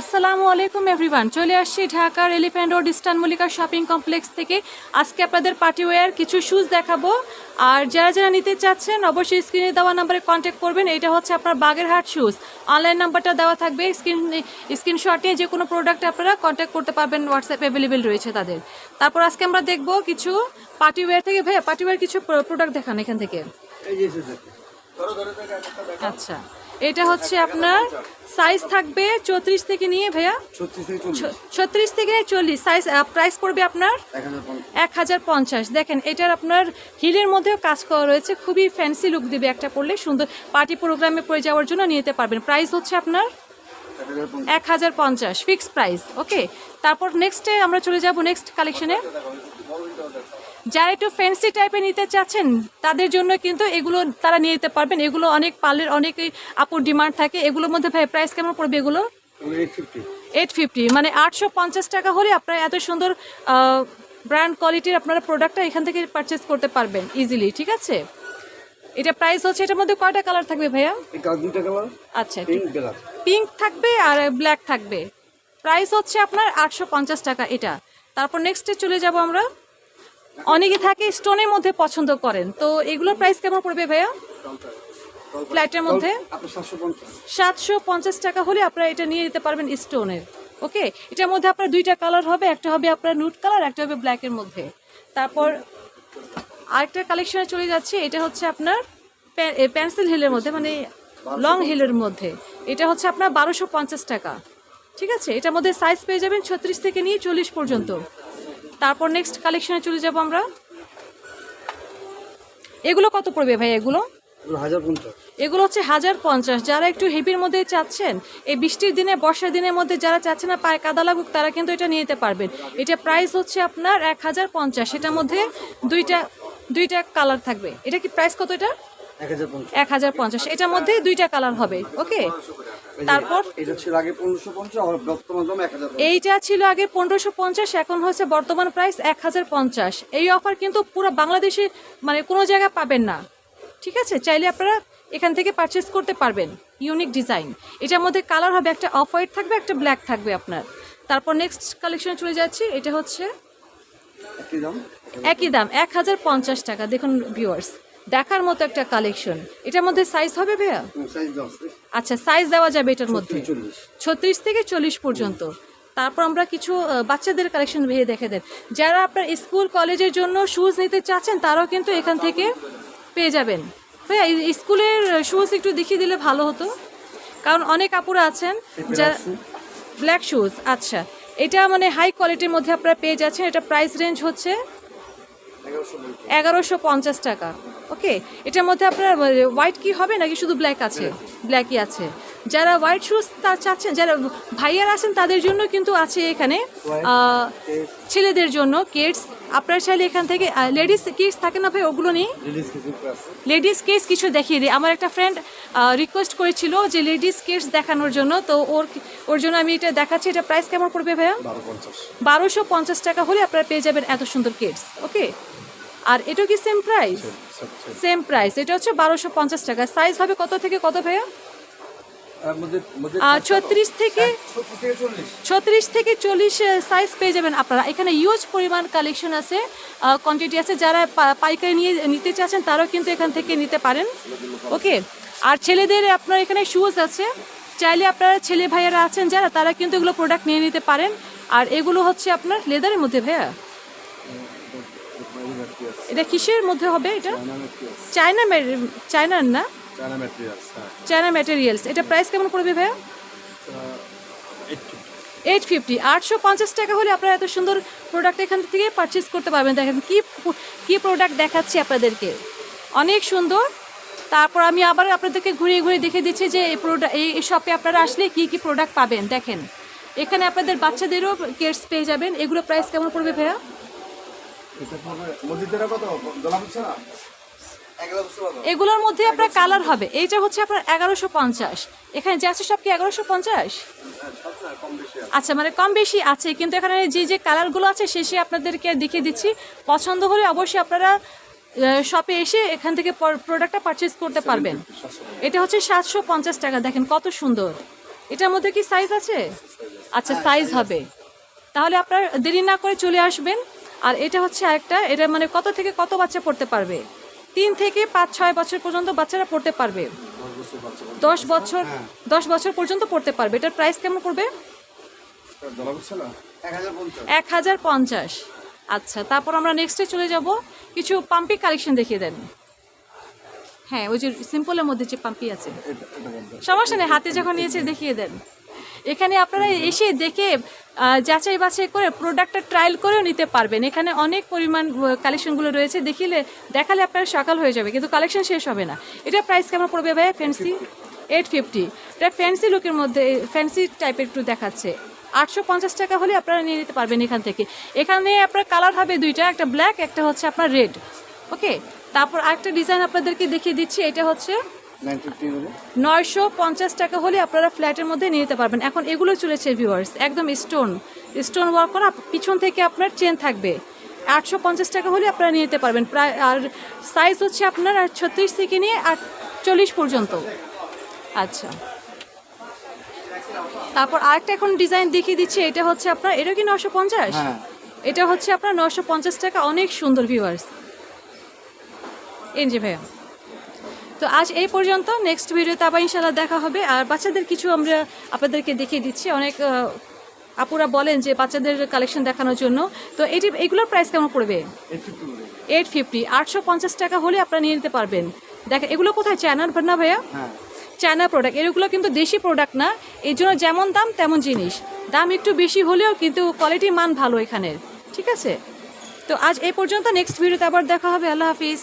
আসসালামু আলাইকুম এভরিওয়ান চলে আসছি ঢাকার elephant road eastern Mallika shopping complex থেকে। আজকে আপনাদের পার্টি ওয়্যার কিছু শুজ দেখাবো। আর যারা যারা নিতে চাচ্ছেন অবশ্যই স্ক্রিনে দেওয়া নাম্বারে কন্ট্যাক্ট করবেন। এটা হচ্ছে আপনার বাগেরহাট শুজ অনলাইন নাম্বারটা দেওয়া থাকবে। স্ক্রিন স্ক্রিনশট নিয়ে যে কোনো প্রোডাক্ট আপনারা কন্ট্যাক্ট করতে পারবেন। হোয়াটসঅ্যাপ অ্যাভেলেবেল রয়েছে তাদের। তারপর আজকে আমরা দেখব কিছু পার্টি ওয়্যার থেকে। ভাইয়া পার্টি ওয়্যার কিছু প্রোডাক্ট দেখান এখান থেকে। আচ্ছা। এটা হচ্ছে আপনার সাইজ থাকবে চৌত্রিশ থেকে নিয়ে ভাইয়া? ছত্রিশ থেকে চল্লিশ। সাইজ প্রাইস পড়বে আপনার? এক হাজার পঞ্চাশ। দেখেন এটার আপনার হিলের মধ্যেও কাজ করা রয়েছে। খুবই ফ্যান্সি লুক দিবে একটা পড়লে সুন্দর পার্টি প্রোগ্রামে পড়ে যাওয়ার জন্য নিতে পারবেন। প্রাইস হচ্ছে আপনার এক হাজার পঞ্চাশ। ফিক্সড প্রাইস ওকে তারপর নেক্সটে আমরা চলে যাব নেক্সট কালেকশনে যারা একটু ফ্যান্সি টাইপের নিতে চাচ্ছেন তাদের জন্য কিন্তু এগুলো তারা নিয়ে নিতে পারবেন। এগুলো অনেক পার্লের অনেক আপুর ডিমান্ড থাকে। এগুলোর মধ্যে ভাই প্রাইস কেমন পড়বে এগুলো? এইট ফিফটি মানে আটশো পঞ্চাশ টাকা হলে আপনারা এত সুন্দর ব্র্যান্ড কোয়ালিটির আপনারা প্রোডাক্টটা এখান থেকে পারচেস করতে পারবেন ইজিলি ঠিক আছে? এটা প্রাইস হচ্ছে এটার মধ্যে কয়টা কালার থাকবে ভাইয়া? আচ্ছা পিঙ্ক থাকবে আর ব্ল্যাক থাকবে। প্রাইস হচ্ছে আপনার আটশো পঞ্চাশ টাকা এটা। তারপর নেক্সটে চলে যাব আমরা। অনেকে থাকে স্টোনের মধ্যে পছন্দ করেন। তো এগুলোর প্রাইস কেমন পড়বে ভাইয়া? ফ্ল্যাটের মধ্যে? সাতশো পঞ্চাশ টাকা হলে আপনারা এটা নিয়ে নিতে পারবেন স্টোনের ওকে এটার মধ্যে আপনার দুইটা কালার হবে, একটা হবে আপনার নুট কালার একটা হবে ব্ল্যাকের মধ্যে। তারপর আরেকটা কালেকশনে চলে যাচ্ছে, এটা হচ্ছে আপনার পেন্সিল হিলের মধ্যে মানে লং হিলের মধ্যে। এটা হচ্ছে আপনার বারোশো টাকা, ঠিক আছে? এটার মধ্যে সাইজ পেয়ে যাবেন ছত্রিশ থেকে নিয়ে চল্লিশ পর্যন্ত। তারপর নেক্সট কালেকশনে চলে যাব আমরা। এগুলো কত পড়বে ভাই এগুলো? এগুলো হচ্ছে হাজার পঞ্চাশ। যারা একটু হেভির মধ্যে চাচ্ছেন এই বৃষ্টির দিনে বর্ষার দিনের মধ্যে যারা চাচ্ছেন না পায়ে কাদা লাগুক তারা কিন্তু এটা নিয়ে নিতে পারবেন। এটা প্রাইস হচ্ছে আপনার এক হাজার পঞ্চাশ। এটার মধ্যে দুইটা দুইটা কালার থাকবে। এটা কি প্রাইস কত এটা? এক হাজার পঞ্চাশ। এটার মধ্যে দুইটা কালার হবে ওকে? তারপর এটা ছিল আগে পনেরোশো পঞ্চাশ বর্তমান দাম এক হাজার এইটা ছিল আগে পনেরোশো পঞ্চাশ এখন হচ্ছে বর্তমান প্রাইস এক হাজার পঞ্চাশ। এই অফার কিন্তু পুরো বাংলাদেশে মানে কোনো জায়গায় পাবেন না। ঠিক আছে? চাইলে আপনারা এখান থেকে পারচেস করতে পারবেন ইউনিক ডিজাইন এটার মধ্যে কালার হবে একটা অফ হোয়াইট থাকবে একটা ব্ল্যাক থাকবে আপনার। তারপর নেক্সট কালেকশনে চলে যাচ্ছি এটা হচ্ছে একই দাম? একই দাম এক হাজার পঞ্চাশ টাকা। দেখুন ভিউয়ার্স দেখার মতো একটা কালেকশন এটার মধ্যে সাইজ হবে ভাইয়া? আচ্ছা সাইজ দেওয়া যাবে এটার মধ্যে? ছত্রিশ থেকে চল্লিশ পর্যন্ত। তারপর আমরা কিছু বাচ্চাদের কালেকশন ভেবে দেখে দেন। যারা আপনার স্কুল কলেজের জন্য শুজ নিতে চাচ্ছেন তারাও কিন্তু এখান থেকে পেয়ে যাবেন। ভাইয়া স্কুলের শুজ একটু দেখিয়ে দিলে ভালো হতো। কারণ অনেক আপুরা আছেন যারা ব্ল্যাক শুজ আচ্ছা। এটা মানে হাই কোয়ালিটির মধ্যে আপনারা পেয়ে যাচ্ছেন। এটা প্রাইস রেঞ্জ হচ্ছে এগারোশো পঞ্চাশ টাকা। ওকে এটার মধ্যে আপনার হোয়াইট কি হবে নাকি শুধু ব্ল্যাক আছে? ব্ল্যাকই আছে। যারা হোয়াইট শুজ তা চাচ্ছেন যারা ভাইয়ার আছেন তাদের জন্য কিন্তু আছে এখানে ছেলেদের জন্য কিডস আপনার চাইলে এখান থেকে লেডিস কিডস থাকে না ভাই ওগুলো নেই লেডিস কেস কিছু দেখিয়ে দিই। আমার একটা ফ্রেন্ড রিকোয়েস্ট করেছিল যে লেডিস কেস দেখানোর জন্য তো ওর ওর জন্য আমি এটা দেখাচ্ছি। এটা প্রাইস কেমন পড়বে ভাইয়া? বারোশো পঞ্চাশ। টাকা হলে আপনারা পেয়ে যাবেন এত সুন্দর কিডস ওকে আর এটা কি সেম প্রাইস সেম প্রাইস এটা হচ্ছে বারোশো পঞ্চাশ টাকা। সাইজ হবে কত থেকে কত ভাইয়া? ছত্রিশ থেকে চল্লিশ। ছত্রিশ থেকে চল্লিশ সাইজ পেয়ে যাবেন আপনারা। এখানে ইউজ পরিমাণ কালেকশন আছে কোয়ান্টিটি আছে। যারা পাইকারি নিয়ে নিতে চাচ্ছেন তারাও কিন্তু এখান থেকে নিতে পারেন। ওকে আর ছেলেদের আপনার এখানে শুজ আছে। চাইলে আপনারা ছেলে ভাইয়েরা আছেন যারা তারা কিন্তু এগুলো প্রোডাক্ট নিয়ে নিতে পারেন। আর এগুলো হচ্ছে আপনার লেদারের মধ্যে ভাইয়া। এটা কিসের মধ্যে হবে এটা? চায়না চায়নার না? চায়না ম্যাটেরিয়ালস চায়না ম্যাটেরিয়ালস এটা প্রাইস কেমন পড়বে ভাইয়া? এইট ফিফটি আটশো পঞ্চাশ টাকা হলে আপনারা এত সুন্দর প্রোডাক্ট এখান থেকে পারচেস করতে পারবেন। দেখেন কি কি প্রোডাক্ট দেখাচ্ছি আপনাদেরকে। অনেক সুন্দর। তারপর আমি আবার আপনাদেরকে ঘুরিয়ে ঘুরিয়ে দেখে দিচ্ছি যে এই প্রোডাক্ট এই শপে আপনারা আসলে কি কি প্রোডাক্ট পাবেন। দেখেন। এখানে আপনাদের বাচ্চাদেরও কেটস পেয়ে যাবেন। এগুলো প্রাইস কেমন পড়বে ভাইয়া? এগুলোর মধ্যে আপনার কালার হবে। এইটা হচ্ছে আপনার এগারোশো পঞ্চাশ। এখানে যে আছে সব কি এগারোশো পঞ্চাশ? আচ্ছা মানে কম বেশি আছে কিন্তু এখানে যে যে কালারগুলো আছে শেষে আপনাদেরকে দেখিয়ে দিচ্ছি। পছন্দ হলে অবশ্যই আপনারা শপে এসে এখান থেকে প্রোডাক্টটা পারচেস করতে পারবেন। এটা হচ্ছে সাতশো পঞ্চাশ টাকা। দেখেন কত সুন্দর। এটার মধ্যে কি সাইজ আছে? আচ্ছা সাইজ হবে। তাহলে আপনার দেরি না করে চলে আসবেন। আর এটা হচ্ছে একটা এটা মানে কত থেকে কত বাচ্চা পড়তে পারবে? তিন থেকে পাঁচ ছয় বছর পর্যন্ত বাচ্চারা পড়তে পারবে। দশ বছর দশ বছর পর্যন্ত পড়তে পারবে। এটার প্রাইস কেমন পড়বে? এক হাজার পঞ্চাশ। আচ্ছা তারপর আমরা নেক্সটে চলে যাব। কিছু পাম্পি কালেকশন দেখিয়ে দেন। হ্যাঁ ওই যে সিম্পলের মধ্যে যে পাম্পি আছে। সমস্যা নেই হাতে যখন নিয়েছে দেখিয়ে দেন। এখানে আপনারা এসে দেখে যাচাই বাছাই করে প্রোডাক্টটা ট্রায়াল করেও নিতে পারবেন। এখানে অনেক পরিমাণ কালেকশনগুলো রয়েছে। দেখিলে, দেখালে আপনার সকাল হয়ে যাবে, কিন্তু কালেকশন শেষ হবে না। এটা প্রাইস কেমন পড়বে ভাইয়া? ফ্যান্সি এইট ফিফটি এটা ফ্যান্সি লুকের মধ্যে ফ্যান্সি টাইপের একটু দেখাচ্ছে। আটশো পঞ্চাশ টাকা হলে আপনারা নিয়ে নিতে পারবেন এখান থেকে। এখানে আপনার কালার হবে দুইটা, একটা ব্ল্যাক একটা হচ্ছে আপনার রেড ওকে তারপর আরেকটা ডিজাইন আপনাদেরকে দেখিয়ে দিচ্ছি। এটা হচ্ছে নয়শো পঞ্চাশ টাকা হলে আপনারা ফ্ল্যাটের মধ্যে নিয়ে নিতে পারবেন। এখন এগুলো চলেছে ভিউয়ার্স একদম স্টোন স্টোন ওয়ার্ক করা পিছন থেকে আপনার চেন থাকবে। আটশো পঞ্চাশ টাকা হলে আপনারা নিয়ে নিতে পারবেন। প্রায় আর সাইজ হচ্ছে আপনার আর ছত্রিশ থেকে নিয়ে আট চল্লিশ পর্যন্ত। আচ্ছা। তারপর আরেকটা এখন ডিজাইন দেখিয়ে দিচ্ছি এটা হচ্ছে আপনার এটা কি নশো পঞ্চাশ? হ্যাঁ। এটা হচ্ছে আপনার নশো পঞ্চাশ টাকা অনেক সুন্দর ভিউয়ার্স এনজি ভাইয়া। তো আজ এই পর্যন্ত নেক্সট ভিডিওতে আবার ইনশাল্লাহ দেখা হবে আর বাচ্চাদের কিছু আমরা আপনাদেরকে দেখিয়ে দিচ্ছি অনেক আপুরা বলেন যে বাচ্চাদের কালেকশন দেখানোর জন্য তো এটি এগুলোর প্রাইস কেমন পড়বে এইট ফিফটি আটশো পঞ্চাশ টাকা হলে আপনারা নিয়ে নিতে পারবেন দেখ এগুলো কোথায় চায়নার না ভাইয়া হ্যাঁ চায়না প্রোডাক্ট এগুলো কিন্তু দেশি প্রোডাক্ট না এই জন্য যেমন দাম তেমন জিনিস দাম একটু বেশি হলেও কিন্তু কোয়ালিটি মান ভালো এখানের ঠিক আছে তো আজ এই পর্যন্ত নেক্সট ভিডিওতে আবার দেখা হবে আল্লাহ হাফিজ